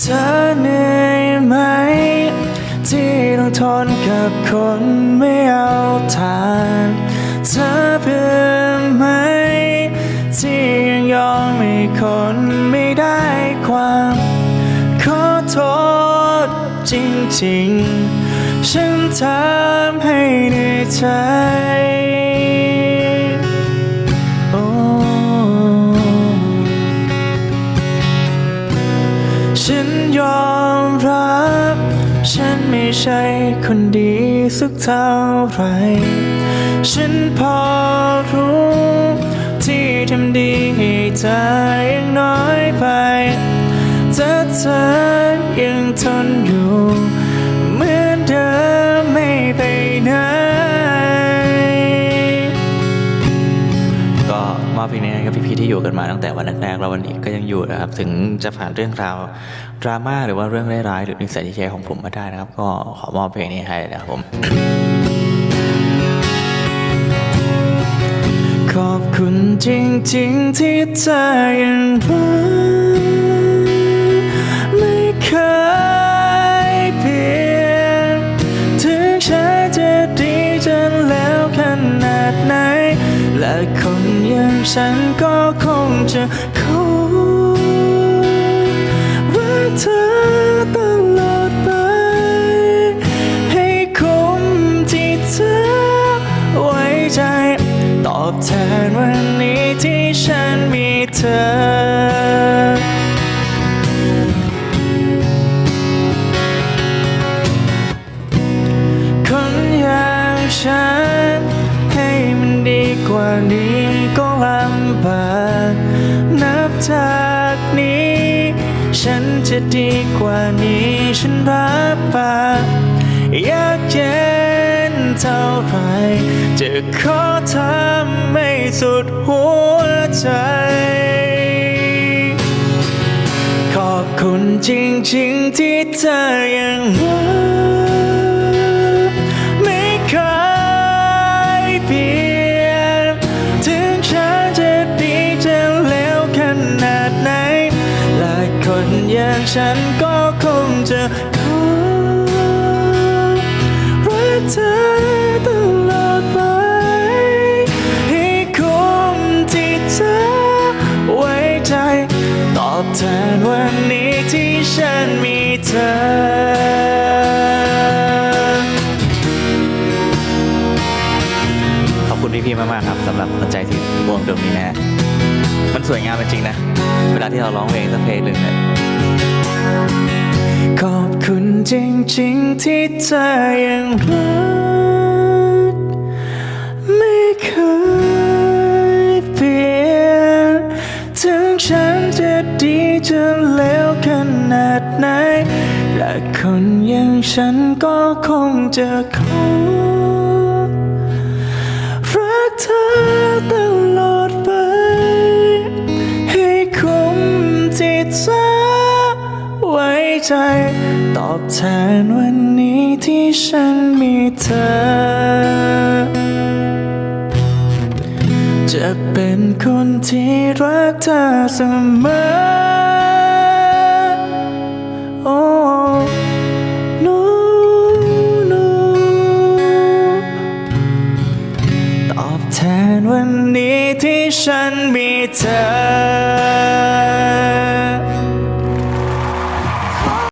เธอเหนื่อยไหม ที่ต้องทนกับคนไม่เอาทานเธอเบื่อไหม ที่ยังยอมให้คนไม่ได้ความ ขอโทษจริงๆ ฉันทำให้เหนื่อยใจ ฉันยอมรับ ฉันไม่ใช่คนดีสักเท่าไร ฉันพอรู้ ที่ทำดีให้เธอยังน้อยไปแต่เธอยังทน เพลงนี้กับพี่ๆที่อยู่กันมาตั้งแต่วันแรกๆแล้ววันนี้ก็ยังอยู่นะครับ ถึงจะผ่านเรื่องราวดราม่าหรือว่าเรื่องร้ายๆหรือนิสัยที่แย่ของผมมาได้นะครับ ก็ขอมอบเพลงนี้ให้นะครับผมขอบคุณจริงๆที่เธอยังรัก และคนอย่างฉันก็คงจะคงรักเธอตลอดไปให้คมที่เธอไว้ใจ ตอบแทนวันนี้ที่ฉันมีเธอ นี้ก็ลำบากนับจากนี้ ฉันจะดีกว่านี้ฉันรับปากอยากเย็นเท่าไรจะขอทำให้สุดหัวใจ ขอบคุณจริงๆที่เธอยังรัก ฉันก็คงจะขอรักเธอตลอดไปให้คุ้มที่เธอไว้ใจ ตอบแทนวันนี้ที่ฉันมีเธอขอบคุณพี่ๆมากๆครับสำหรับหัวใจที่บวงดวงนี้นะมันสวยงามจริงๆนะ เวลาที่เราร้องเพลงสักเพลงหนึ่งเนี่ย ขอบคุณจริงๆที่เธอยังรักไม่เคยเปลี่ยน ถึงฉันจะดีจะเลวขนาดไหนและคนอย่างฉันก็คงจะขอรักเธอ ใจ ตอบแทนวันนี้ที่ฉันมีเธอ จะเป็นคนที่รักเธอเสมอโอ้นูนูตอบแทนวันนี้ที่ฉันมีเธอ